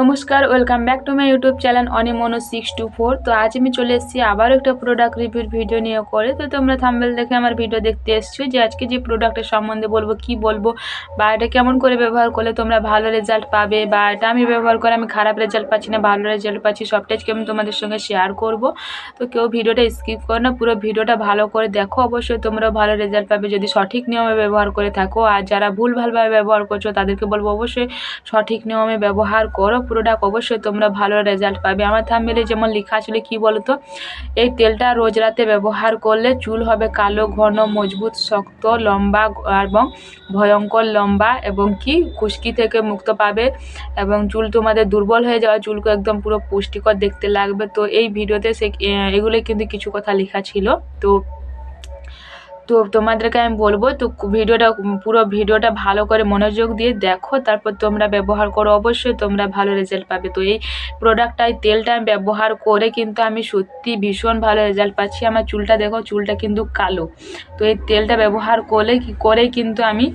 নমস্কার welcome back to my YouTube channel অনিমনো six two four তো আজ আমি চলে এসেছি আবারও একটা প্রোডাক্ট রিভিউর ভিডিও নিয়ে করে। তো তোমরা থাম্বেল দেখে আমার ভিডিও দেখতে এসছো যে আজকে যে প্রোডাক্টের সম্বন্ধে বলব, কি বলব, বা এটা কেমন করে ব্যবহার করলে তোমরা ভালো রেজাল্ট পাবে, বা এটা আমি ব্যবহার করে আমি খারাপ রেজাল্ট পাচ্ছি না, ভালো রেজাল্ট পাচ্ছি, সবটাই আজকে আমি তোমাদের সঙ্গে শেয়ার করব। তো কেউ ভিডিওটা স্কিপ করো না, পুরো ভিডিওটা ভালো করে দেখো। অবশ্যই তোমরাও ভালো রেজাল্ট পাবে যদি সঠিক নিয়মে ব্যবহার করে থাকো। আর যারা ভুল ভালভাবে ব্যবহার করছ, তাদেরকে বলব অবশ্যই সঠিক নিয়মে ব্যবহার করো। প্রোডাক্ট অবশ্যই তোমরা ভালো রেজাল্ট পাবে। আমার থাম্বেলে যেমন লেখা ছিল কি বলতো? এই তেলটা রোজ রাতে ব্যবহার করলে চুল হবে কালো, ঘন, মজবুত, শক্ত, লম্বা এবং ভয়ঙ্কর লম্বা এবং কি খুশকি থেকে মুক্ত পাবে এবং চুল তোমাদের দুর্বল হয়ে যাওয়া চুলকে একদম পুরো পুষ্টিকর দেখতে লাগবে। তো এই ভিডিওতে সে এগুলোই কিন্তু কিছু কথা লেখা ছিল। তো তো তোমাদেরকে আমি বলব, তো ভিডিওটা পুরো ভিডিওটা ভালো করে মনোযোগ দিয়ে দেখো, তারপর তোমরা ব্যবহার করো। অবশ্যই তোমরা ভালো রেজাল্ট পাবে। তো এই প্রোডাক্টটা এই তেলটা আমি ব্যবহার করে কিন্তু আমি সত্যি ভীষণ ভালো রেজাল্ট পাচ্ছি। আমার চুলটা দেখো, চুলটা কিন্তু কালো। তো এই তেলটা ব্যবহার করলে করে কিন্তু আমি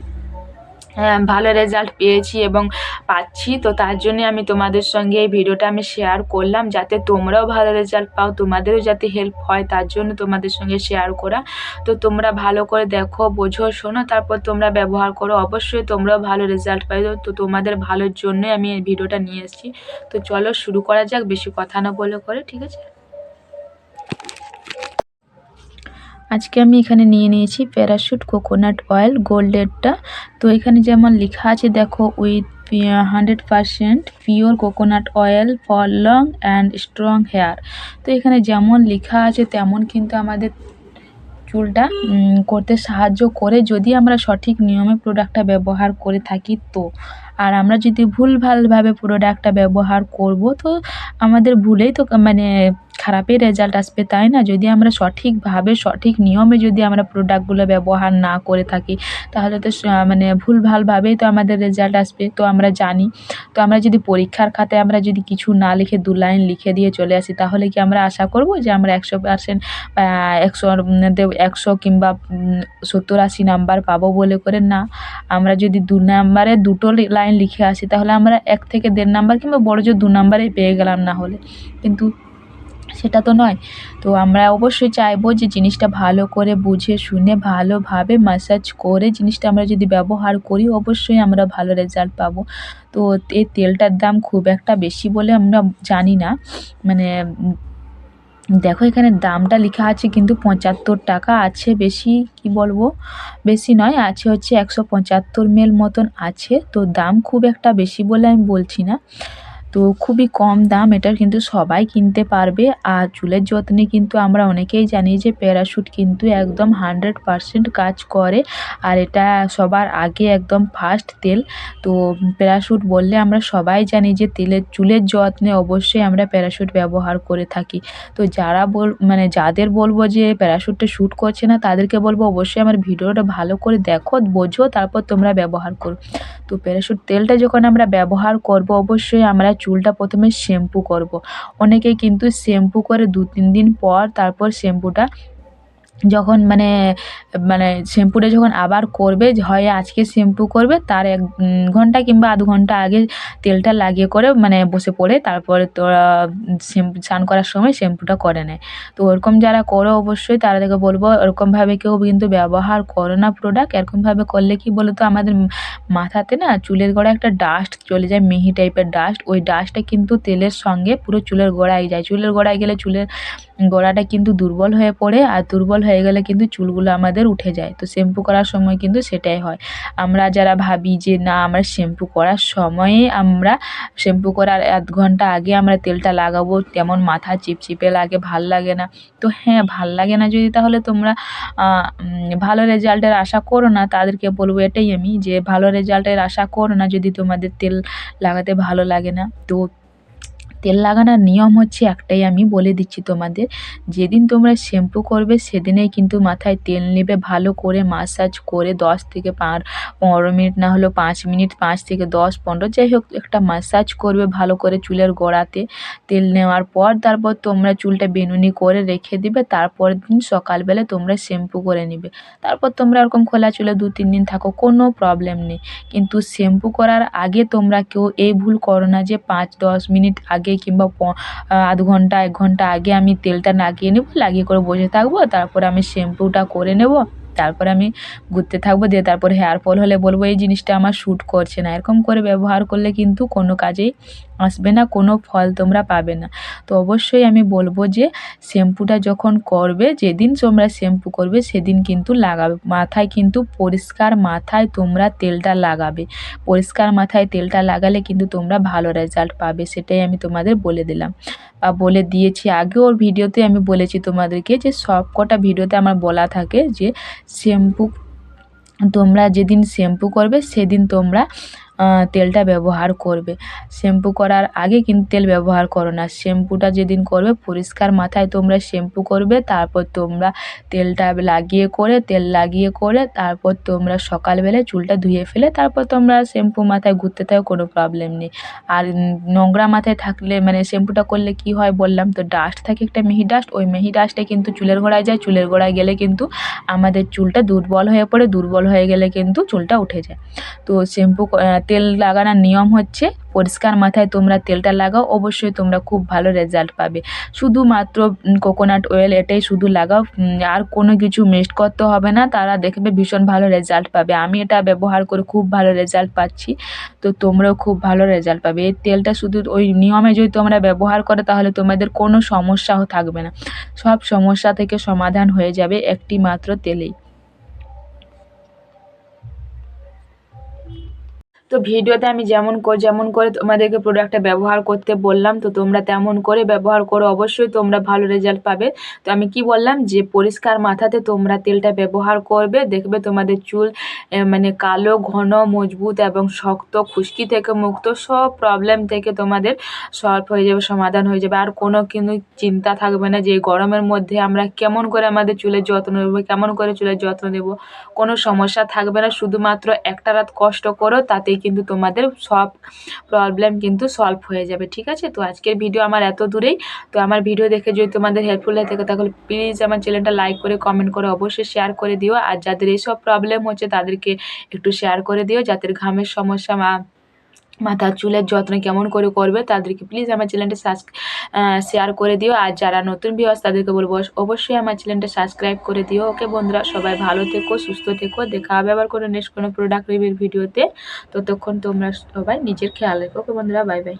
ভালো রেজাল্ট পেয়েছি এবং পাচ্ছি। তো তার জন্যে আমি তোমাদের সঙ্গে এই ভিডিওটা আমি শেয়ার করলাম যাতে তোমরাও ভালো রেজাল্ট পাও, তোমাদেরও যাতে হেল্প হয়, তার জন্য তোমাদের সঙ্গে শেয়ার করা। তো তোমরা ভালো করে দেখো, বোঝো, শোনো, তারপর তোমরা ব্যবহার করো। অবশ্যই তোমরাও ভালো রেজাল্ট পাই তো তোমাদের ভালোর জন্যই আমি এই ভিডিওটা নিয়ে এসেছি। তো চলো শুরু করা যাক, বেশি কথা না বলে করে, ঠিক আছে? আজকে আমি এখানে নিয়ে নিয়েছি প্যারাশুট কোকোনাট অয়েল, গোল্ডেরটা। তো এখানে যেমন লেখা আছে, দেখো, with hundred percent pure coconut oil for long and strong hair. তো এখানে যেমন লেখা আছে, তেমন কিন্তু আমাদের চুলটা করতে সাহায্য করে যদি আমরা সঠিক নিয়মে প্রোডাক্টটা ব্যবহার করে থাকি তো। আর আমরা যদি ভুলভালভাবে প্রোডাক্টটা ব্যবহার করব, তো আমাদের ভুলেই তো মানে খারাপই রেজাল্ট আসবে, তাই না? যদি আমরা সঠিকভাবে সঠিক নিয়মে যদি আমরা প্রোডাক্টগুলো ব্যবহার না করে থাকি, তাহলে তো মানে ভুলভালভাবেই তো আমাদের রেজাল্ট আসবে, তো আমরা জানি। তো আমরা যদি পরীক্ষার খাতে আমরা যদি কিছু না লিখে দু লাইন লিখে দিয়ে চলে আসি, তাহলে কি আমরা আশা করব যে আমরা একশো পার্সেন্ট একশোর একশো কিংবা সত্তর, আশি নাম্বার পাবো বলে করে? না। আমরা যদি দু নাম্বারে দুটো লাইন লিখে আসি, তাহলে আমরা এক থেকে দেড় নাম্বার কিংবা বড় জোর দু নাম্বারেই পেয়ে গেলাম না হলে। কিন্তু সেটা তো নয়। তো আমরা অবশ্যই চাইব যে জিনিসটা ভালো করে বুঝে, শুনে, ভালোভাবে ম্যাসাজ করে জিনিসটা আমরা যদি ব্যবহার করি, অবশ্যই আমরা ভালো রেজাল্ট পাবো। তো এই তেলটার দাম খুব একটা বেশি বলে আমরা জানি না। মানে দেখো এখানে দামটা লেখা আছে কিন্তু পঁচাত্তর টাকা আছে বেশি, কি বলব? বেশি নয়, আছে হচ্ছে একশো পঁচাত্তর মেল মতন আছে। তো দাম খুব একটা বেশি বলে আমি বলছি না। তো খুবই কম দাম এটার কিন্তু সবাই কিনতে পারবে। আর চুলের যত্নে কিন্তু আমরা অনেকেই জানি যে প্যারাশুট কিন্তু একদম হান্ড্রেড পারসেন্ট কাজ করে। আর এটা সবার আগে একদম ফার্স্ট তেল। তো প্যারাশুট বললে আমরা সবাই জানি যে তেলের, চুলের যত্নে অবশ্যই আমরা প্যারাশুট ব্যবহার করে থাকি। তো যারা বল মানে যাদের বলব যে প্যারাশুটটা শ্যুট করছে না, তাদেরকে বলব অবশ্যই আমার ভিডিওটা ভালো করে দেখো, বোঝো, তারপর তোমরা ব্যবহার করো। তো প্যারাশুট তেলটা যখন আমরা ব্যবহার করব, অবশ্যই আমরা চুলটা প্রথমে শ্যাম্পু করব। অনেকেই কিন্তু শ্যাম্পু করে দু তিন দিন পর তারপর শ্যাম্পুটা যখন মানে মানে শ্যাম্পুটা যখন আবার করবে হয় আজকে শ্যাম্পু করবে, তার এক ঘণ্টা কিংবা আধ ঘণ্টা আগে তেলটা লাগিয়ে করে মানে বসে পড়ে, তারপরে তোরা শ্যাম্পু, স্নান করার সময় শ্যাম্পুটা করে নেয় তো ওরকম যারা করো অবশ্যই তাদেরকে বলব, ওরকমভাবে কেউ কিন্তু ব্যবহার করো না প্রোডাক্ট এরকমভাবে করলে কি বলো তো আমাদের মাথাতে না চুলের গোড়ায় একটা ডাস্ট চলে যায়, মিহি টাইপের ডাস্ট ওই ডাস্টটা কিন্তু তেলের সঙ্গে পুরো চুলের গোড়ায় যায়। চুলের গোড়ায় গেলে চুলের গোড়াটা কিন্তু দুর্বল হয়ে পড়ে আর দুর্বল হয়ে গেলে কিন্তু চুলগুলো আমাদের উঠে যায়। তো শ্যাম্পু করার সময় কিন্তু সেটাই হয়। আমরা যারা ভাবি যে না, আমরা শ্যাম্পু করার সময়ে আমরা শ্যাম্পু করার আধ ঘণ্টা আগে আমরা তেলটা লাগাবো, তেমন মাথা চিপচিপে লাগে, ভালো লাগে না। তো হ্যাঁ ভালো লাগে না যদি তাহলে তোমরা ভালো রেজাল্টের আশা করো না। তাদেরকে বলব এটাই আমি যে, ভালো রেজাল্টের আশা করো না যদি তোমাদের তেল লাগাতে ভালো লাগে না। তো তেল লাগানোর নিয়ম হচ্ছে একটাই আমি বলে দিচ্ছি তোমাদের। যেদিন তোমরা শ্যাম্পু করবে সেদিনেই কিন্তু মাথায় তেল নেবে, ভালো করে মাসাজ করে দশ থেকে পাঁচ, পনেরো মিনিট না হলেও পাঁচ মিনিট, পাঁচ থেকে দশ, পনেরো, যাই হোক, একটা মাসাজ করবে ভালো করে চুলের গোড়াতে। তেল নেওয়ার পর তারপর তোমরা চুলটা বেনুনি করে রেখে দিবে তারপরের দিন সকালবেলা তোমরা শ্যাম্পু করে নিবে। তারপর তোমরা এরকম খোলা চুলে দু তিন দিন থাকো, কোনো প্রবলেম নেই। কিন্তু শ্যাম্পু করার আগে তোমরা কেউ এই ভুল করো না যে পাঁচ, দশ মিনিট আগে কিংবা আধ ঘণ্টা, এক ঘণ্টা আগে আমি তেলটা লাগিয়ে নেব, লাগিয়ে করে বসে থাকব, তারপরে আমি শ্যাম্পুটা করে নেব। তারপরে আমি ঘুরতে থাকব, দিয়ে তারপরে হেয়ার ফল হলে বলব, এই জিনিসটা আমার শ্যুট করছে না। এরকম করে ব্যবহার করলে কিন্তু কোনো কাজেই আসবে না, কোনো ফল তোমরা পাবে না। তো অবশ্যই আমি বলব যে, শ্যাম্পুটা যখন করবে, যেদিন তোমরা শ্যাম্পু করবে, সেদিন কিন্তু লাগাবে। মাথায় কিন্তু পরিষ্কার মাথায় তোমরা তেলটা লাগাবে। পরিষ্কার মাথায় তেলটা লাগালে কিন্তু তোমরা ভালো রেজাল্ট পাবে, সেটাই আমি তোমাদের বলে দিলাম। বা বলে দিয়েছি। আগে ওর ভিডিওতে আমি বলেছি তোমাদেরকে যে সব কটা ভিডিওতে আমার বলা থাকে যে শ্যাম্পু তোমরা যেদিন শ্যাম্পু করবে সেদিন তোমরা তেলটা ব্যবহার করবে। শ্যাম্পু করার আগে কিন্তু তেল ব্যবহার করো না। শ্যাম্পুটা যেদিন করবে, পরিষ্কার মাথায় তোমরা শ্যাম্পু করবে, তারপর তোমরা তেলটা লাগিয়ে করে, তেল লাগিয়ে করে, তারপর তোমরা সকালবেলায় চুলটা ধুয়ে ফেলে, তারপর তোমরা শ্যাম্পু মাথায় ঘুরতে থাকো, কোনো প্রবলেম নেই। আর নোংরা মাথায় থাকলে মানে শ্যাম্পুটা করলে কি হয় বললাম তো ডাস্ট থাকে একটা মিহি ডাস্ট ওই মিহি ডাস্টে কিন্তু চুলের গোড়ায় যায়, চুলের গোড়ায় গেলে কিন্তু আমাদের চুলটা দুর্বল হয়ে পড়ে, দুর্বল হয়ে গেলে কিন্তু চুলটা উঠে যায়। তো শ্যাম্পু তেল লাগানোর নিয়ম হচ্ছে পরিষ্কার মাথায় তোমরা তেলটা লাগাও, অবশ্যই তোমরা খুব ভালো রেজাল্ট পাবে। শুধুমাত্র কোকোনাট অয়েল এটাই শুধু লাগাও আর কোনো কিছু মিক্সড করতে হবে না, তারা দেখবে ভীষণ ভালো রেজাল্ট পাবে। আমি এটা ব্যবহার করে খুব ভালো রেজাল্ট পাচ্ছি, তো তোমরাও খুব ভালো রেজাল্ট পাবে। এই তেলটা শুধু ওই নিয়মে যদি তোমরা ব্যবহার করো, তাহলে তোমাদের কোনো সমস্যাও থাকবে না। সব সমস্যা থেকে সমাধান হয়ে যাবে একটি মাত্র তেলেই। তো ভিডিওতে আমি যেমন যেমন করে তোমাদেরকে প্রোডাক্টটা ব্যবহার করতে বললাম, তো তোমরা তেমন করে ব্যবহার করো। অবশ্যই তোমরা ভালো রেজাল্ট পাবে। তো আমি কি বললাম যে, পরিষ্কার মাথাতে তোমরা তেলটা ব্যবহার করবে। দেখবে তোমাদের চুল মানে কালো, ঘন, মজবুত এবং শক্ত, খুশকি থেকে মুক্ত, সব প্রবলেম থেকে তোমাদের সলভ হয়ে যাবে, সমাধান হয়ে যাবে। আর কোনো কিন্তু চিন্তা থাকবে না যে গরমের মধ্যে আমরা কেমন করে আমাদের চুলের যত্ন নেব, কেমন করে চুলের যত্ন নেব। কোনো সমস্যা থাকবে না। শুধুমাত্র একটা রাত কষ্ট করো তাতেই কিন্তু তোমাদের সব প্রবলেম কিন্তু সলভ হয়ে যাবে, ঠিক আছে? তো আজকের ভিডিও আমার এত দূরেই। তো আমার ভিডিও দেখে যদি তোমাদের হেল্পফুল হয়ে থাকে, তাহলে প্লিজ আমার চ্যানেলটা লাইক করে কমেন্ট করে অবশ্যই শেয়ার করে দিও। আর যাদের এইসব প্রবলেম হচ্ছে, তাদেরকে একটু শেয়ার করে দিও, যাদের ঘামের সমস্যা মাথার চুলের যত্ন কেমন করে করবে তাদেরকে প্লিজ আমার চ্যানেলটা সাবস্ক শেয়ার করে দিও। আর যারা নতুন ভিউয়ার্স তাদেরকে বলব অবশ্যই আমার চ্যানেলটা সাবস্ক্রাইব করে দিও। ওকে বন্ধুরা, সবাই ভালো থেকো, সুস্থ থেকো। দেখা হবে আবার কোনো নেক্সট কোনো প্রোডাক্ট রিভিউর ভিডিওতে ততক্ষণ তোমরা সবাই নিজের খেয়াল রেখো। ওকে বন্ধুরা বাই বাই